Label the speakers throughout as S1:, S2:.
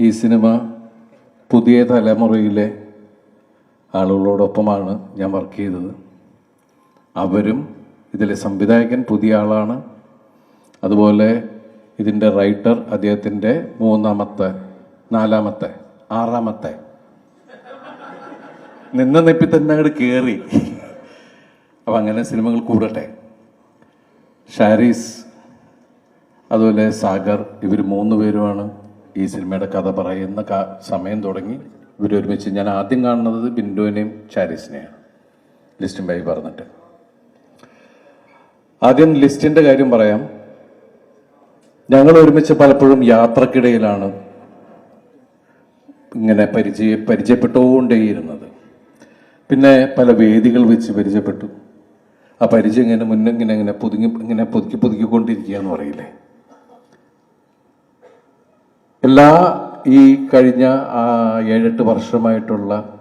S1: ഈ സിനിമ പുതിയ തലമുറയിലെ ആളുകളോടൊപ്പമാണ് ഞാൻ വർക്ക് ചെയ്തത്. അവരും ഇതിലെ സംവിധായകൻ പുതിയ ആളാണ്. അതുപോലെ ഇതിന്റെ റൈറ്റർ അദ്ദേഹത്തിന്റെ മൂന്നാമത്തെ നാലാമത്തെ ആറാമത്തെ. നിന്ന നെപ്പി തന്നെ അങ്ങോട്ട് കയറി അപ്പം അങ്ങനെ സിനിമകൾ കൂടട്ടെ. ഷാരീസ് അതുപോലെ സാഗർ ഇവർ മൂന്ന് പേരുമാണ്. ഈ സിനിമയുടെ കഥ പറയുന്ന സമയം തുടങ്ങി ഇവരൊരുമിച്ച് ഞാൻ ആദ്യം കാണുന്നത് ബിന്ദുവിനെയും ചാരിസിനെയാണ്. ലിസ്റ്റിൻ ബൈ പറഞ്ഞിട്ട് ആദ്യം ലിസ്റ്റിന്റെ കാര്യം പറയാം. ഞങ്ങൾ ഒരുമിച്ച് പലപ്പോഴും യാത്രക്കിടയിലാണ് ഇങ്ങനെ പരിചയ പരിചയപ്പെട്ടുകൊണ്ടേയിരുന്നത്. പിന്നെ പല വേദികൾ വെച്ച് പരിചയപ്പെട്ടു. ആ പരിചയം ഇങ്ങനെ മുന്നിങ്ങനെ ഇങ്ങനെ പുതുങ്ങി ഇങ്ങനെ പുതുക്കി പുതുക്കിക്കൊണ്ടിരിക്കുക എന്ന് പറയില്ലേ? എല്ലാ ഈ കഴിഞ്ഞ ഏഴെട്ട് വർഷമായിട്ടുള്ള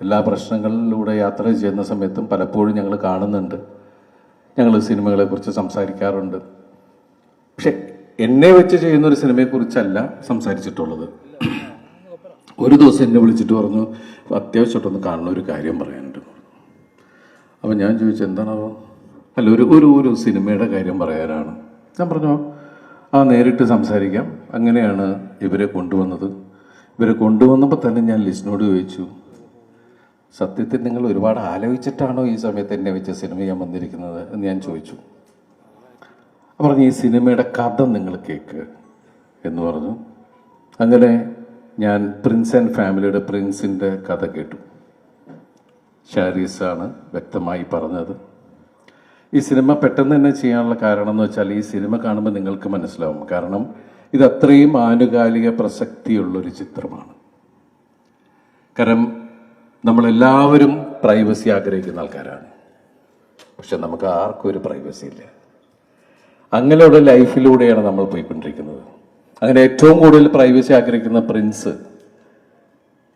S1: എല്ലാ പ്രശ്നങ്ങളിലൂടെ യാത്ര ചെയ്യുന്ന സമയത്തും പലപ്പോഴും ഞങ്ങൾ കാണുന്നുണ്ട്. ഞങ്ങൾ സിനിമകളെ കുറിച്ച് സംസാരിക്കാറുണ്ട്. പക്ഷെ എന്നെ വെച്ച് ചെയ്യുന്ന ഒരു സിനിമയെക്കുറിച്ചല്ല സംസാരിച്ചിട്ടുള്ളത്. ഒരു ദിവസം എന്നെ വിളിച്ചിട്ട് പറഞ്ഞു അത്യാവശ്യമായിട്ടൊന്ന് കാണുന്ന ഒരു കാര്യം പറയാനുണ്ട്. അപ്പം ഞാൻ ചോദിച്ചു എന്താണാവോ? അല്ല ഒരു ഒരു ഒരു സിനിമയുടെ കാര്യം പറയാനാണ്. ഞാൻ പറഞ്ഞു ആ നേരിട്ട് സംസാരിക്കാം. അങ്ങനെയാണ് ഇവരെ കൊണ്ടുവന്നത്. ഇവരെ കൊണ്ടുവന്നപ്പോൾ തന്നെ ഞാൻ ലിസ്റ്റിനോട് ചോദിച്ചു സത്യത്തിൽ നിങ്ങൾ ഒരുപാട് ആലോചിച്ചിട്ടാണോ ഈ സമയത്ത് എന്നെ വെച്ച് സിനിമ ചെയ്യാൻ വന്നിരിക്കുന്നത്? എന്ന് ഞാൻ ചോദിച്ചു. പറഞ്ഞു ഈ സിനിമയുടെ കഥ നിങ്ങൾ കേക്ക് എന്ന് പറഞ്ഞു. അങ്ങനെ ഞാൻ പ്രിൻസ് ആൻഡ് ഫാമിലിയുടെ പ്രിൻസിന്റെ കഥ കേട്ടു. ഷാരീസാണ് വ്യക്തമായി പറഞ്ഞത്. ഈ സിനിമ പെട്ടെന്ന് തന്നെ ചെയ്യാനുള്ള കാരണം എന്ന് വെച്ചാൽ ഈ സിനിമ കാണുമ്പോൾ നിങ്ങൾക്ക് മനസ്സിലാവും. കാരണം ഇത് അത്രയും ആനുകാലിക പ്രസക്തിയുള്ളൊരു ചിത്രമാണ്. കാരണം നമ്മളെല്ലാവരും പ്രൈവസി ആഗ്രഹിക്കുന്ന ആൾക്കാരാണ്. പക്ഷെ നമുക്ക് ആർക്കും ഒരു പ്രൈവസി ഇല്ല. അങ്ങനെയുള്ള ലൈഫിലൂടെയാണ് നമ്മൾ പോയിക്കൊണ്ടിരിക്കുന്നത്. അങ്ങനെ ഏറ്റവും കൂടുതൽ പ്രൈവസി ആഗ്രഹിക്കുന്ന പ്രിൻസ്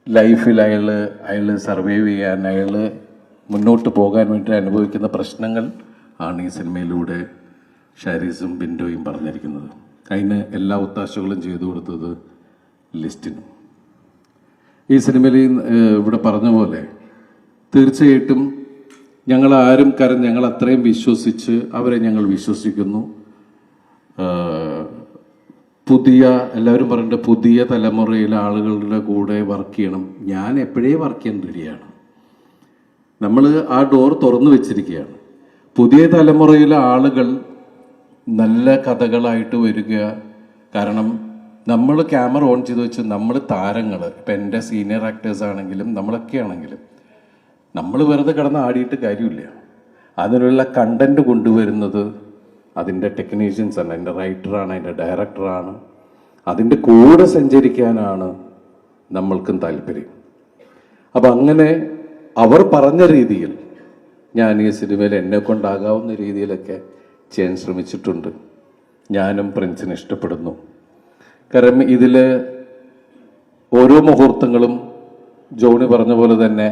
S1: ലൈഫിൽ അയാൾ അയാൾ സർവൈവ് ചെയ്യാൻ അയാൾ മുന്നോട്ട് പോകാൻ വേണ്ടി അനുഭവിക്കുന്ന പ്രശ്നങ്ങൾ ആണ് ഈ സിനിമയിലൂടെ ഷാരീസും ബിൻഡോയും പറഞ്ഞിരിക്കുന്നത്. അതിന് എല്ലാ ഒത്താശകളും ചെയ്തു കൊടുത്തത് ലിസ്റ്റിനും. ഈ സിനിമയിൽ ഇവിടെ പറഞ്ഞ പോലെ തീർച്ചയായിട്ടും ഞങ്ങൾ ആരും കാരണം ഞങ്ങൾ അത്രയും വിശ്വസിച്ച് അവരെ ഞങ്ങൾ വിശ്വസിക്കുന്നു. പുതിയ എല്ലാവരും പറഞ്ഞിട്ട് പുതിയ തലമുറയിലെ ആളുകളുടെ കൂടെ വർക്ക് ചെയ്യണം. ഞാൻ എപ്പോഴേ വർക്ക് ചെയ്യാൻ റെഡിയാണ് നമ്മൾ ആ ഡോർ തുറന്നു വെച്ചിരിക്കുകയാണ്. പുതിയ തലമുറയിലെ ആളുകൾ നല്ല കഥകളായിട്ട് വരിക. കാരണം നമ്മൾ ക്യാമറ ഓൺ ചെയ്ത് വെച്ച് നമ്മൾ താരങ്ങൾ ഇപ്പം എന്റെ സീനിയർ ആക്ടേഴ്സ് ആണെങ്കിലും നമ്മളൊക്കെ ആണെങ്കിലും നമ്മൾ വെറുതെ കിടന്ന് ആടിയിട്ട് കാര്യമില്ല. അതിനുള്ള കണ്ടന്റ് കൊണ്ടുവരുന്നത് അതിന്റെ ടെക്നീഷ്യൻസ് ആണ് അതിന്റെ റൈറ്ററാണ് അതിന്റെ ഡയറക്ടറാണ് അതിന്റെ കൂടെ സഞ്ചരിക്കാനാണ് നമ്മൾക്കും താല്പര്യം. അപ്പം അങ്ങനെ അവർ പറഞ്ഞ രീതിയിൽ ഞാൻ ഈ സിനിമയിൽ എന്നെ കൊണ്ടാകാവുന്ന രീതിയിലൊക്കെ ചെയ്യാൻ ശ്രമിച്ചിട്ടുണ്ട്. ഞാനും പ്രിൻസിനെ ഇഷ്ടപ്പെടുന്നു. കാരണം ഇതിൽ ഓരോ മുഹൂർത്തങ്ങളും ജോണി പറഞ്ഞ പോലെ തന്നെ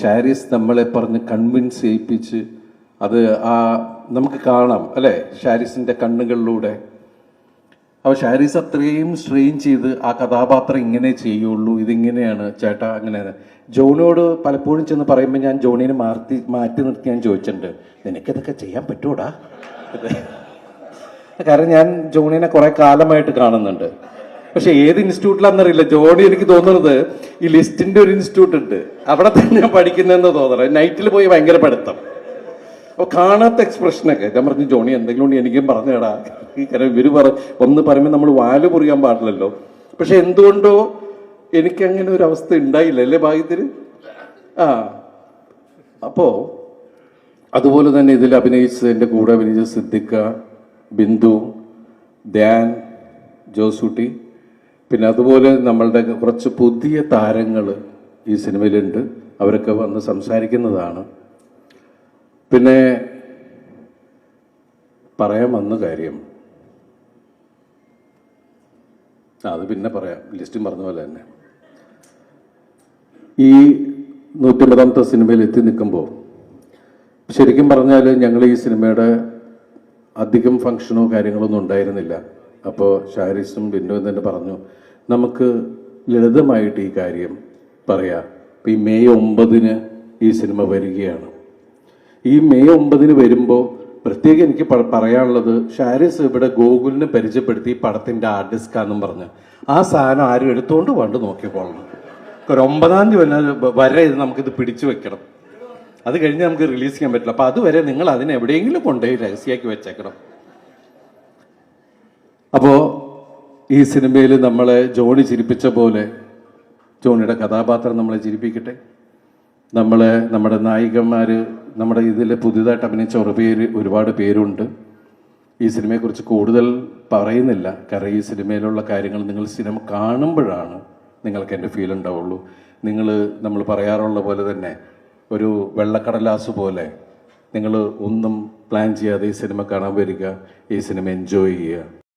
S1: ഷാരീസ് നമ്മളെ പറഞ്ഞ് കൺവിൻസ് ചെയ്യിപ്പിച്ച് അത് ആ നമുക്ക് കാണാം അല്ലേ? ഷാരീസിന്റെ കണ്ണുകളിലൂടെ അപ്പോൾ ഷാരീസ് അത്രയും സ്ട്രെയിൻ ചെയ്ത് ആ കഥാപാത്രം ഇങ്ങനെ ചെയ്യുള്ളൂ ഇതിങ്ങനെയാണ് ചേട്ടാ അങ്ങനെ. ജോണിയോട് പലപ്പോഴും ചെന്ന് പറയുമ്പോൾ ഞാൻ ജോണിനെ മാറ്റി മാറ്റി നിർത്തി ഞാൻ ചോദിച്ചിട്ടുണ്ട് നിനക്കിതൊക്കെ ചെയ്യാൻ പറ്റൂടാ? കാരണം ഞാൻ ജോണിനെ കുറെ കാലമായിട്ട് കാണുന്നുണ്ട്. പക്ഷെ ഏത് ഇൻസ്റ്റിറ്റ്യൂട്ടിലാണെന്നറിയില്ല ജോണി എനിക്ക് തോന്നുന്നത് ഈ ലിസ്റ്റിന്റെ ഒരു ഇൻസ്റ്റിറ്റ്യൂട്ട് ഉണ്ട് അവിടെ തന്നെ ഞാൻ പഠിക്കുന്നതെന്ന് തോന്നണം. നൈറ്റിൽ പോയി ഭയങ്കര പഠിത്തം. അപ്പൊ കാണാത്ത എക്സ്പ്രഷനൊക്കെ ഞാൻ പറഞ്ഞു ജോണി എന്തെങ്കിലും ഉണ്ട് എനിക്കും പറഞ്ഞേടാ ഈ കാര്യം ഇവർ പറ ഒന്ന് പറയുമ്പോൾ നമ്മൾ വാൽ പൊറിയാൻ പാടില്ലല്ലോ. പക്ഷെ എന്തുകൊണ്ടോ എനിക്കങ്ങനെ ഒരു അവസ്ഥ ഉണ്ടായില്ല. അല്ലേ ഭാഗ്യത്തിന്? ആ. അപ്പോൾ അതുപോലെ തന്നെ ഇതിൽ അഭിനയിച്ചത് എന്റെ കൂടെ അഭിനയിച്ച സിദ്ദിഖ ബിന്ദു ധ്യാൻ ജോസൂട്ടി. പിന്നെ അതുപോലെ നമ്മളുടെ കുറച്ച് പുതിയ താരങ്ങൾ ഈ സിനിമയിലുണ്ട്. അവരൊക്കെ വന്ന് സംസാരിക്കുന്നതാണ്. പിന്നെ പറയാൻ വന്ന കാര്യം. അത് പിന്നെ പറയാം. ലിസ്റ്റും പറഞ്ഞ പോലെ തന്നെ. ഈ നൂറ്റമ്പതാമത്തെ സിനിമയിൽ എത്തി നിൽക്കുമ്പോൾ ശരിക്കും പറഞ്ഞാൽ ഞങ്ങൾ ഈ സിനിമയുടെ അധികം ഫംഗ്ഷനോ കാര്യങ്ങളൊന്നും ഉണ്ടായിരുന്നില്ല. അപ്പോൾ ഷാരിസും ബിന്നുവും തന്നെ പറഞ്ഞു നമുക്ക് ലളിതമായിട്ട് ഈ കാര്യം പറയാം. ഈ മെയ് ഒമ്പതിന് ഈ സിനിമ വരികയാണ്. ഈ മെയ് ഒമ്പതിന് വരുമ്പോൾ പ്രത്യേകം എനിക്ക് പറയാനുള്ളത് ഷാരിസ് ഇവിടെ ഗോകുലിനെ പരിചയപ്പെടുത്തി പടത്തിന്റെ ആർട്ടിസ്റ്റാന്നും പറഞ്ഞ്. ആ സാധനം ആരും എടുത്തുകൊണ്ട് പണ്ട് നോക്കിക്കോളണം ഒരു ഒമ്പതാം തീയതി വരെ ഇത് നമുക്കിത് പിടിച്ചു വെക്കണം. അത് കഴിഞ്ഞ് നമുക്ക് റിലീസ് ചെയ്യാൻ പറ്റില്ല. അപ്പൊ അതുവരെ നിങ്ങൾ അതിനെ എവിടെയെങ്കിലും കൊണ്ടുപോയി രഹസ്യമാക്കി വെച്ചേക്കണം. അപ്പോൾ ഈ സിനിമയിൽ നമ്മളെ ജോണി ചിരിപ്പിച്ച പോലെ ജോണിയുടെ കഥാപാത്രം നമ്മളെ ചിരിപ്പിക്കട്ടെ? നമ്മളെ നമ്മുടെ നായികന്മാർ നമ്മുടെ ഇതിൽ പുതിയതായിട്ട് അഭിനയിച്ച ഒരു പേര് ഒരുപാട് പേരുണ്ട്. ഈ സിനിമയെക്കുറിച്ച് കൂടുതൽ പറയുന്നില്ല. കാരണം ഈ സിനിമയിലുള്ള കാര്യങ്ങൾ നിങ്ങൾ സിനിമ കാണുമ്പോഴാണ് നിങ്ങൾക്ക് എന്റെ ഫീൽ ഉണ്ടാവുള്ളൂ. നിങ്ങൾ നമ്മൾ പറയാറുള്ള പോലെ തന്നെ ഒരു വെള്ളക്കടലാസ് പോലെ നിങ്ങൾ ഒന്നും പ്ലാൻ ചെയ്യാതെ ഈ സിനിമ കാണാൻ വരിക ഈ സിനിമ എൻജോയ് ചെയ്യുക.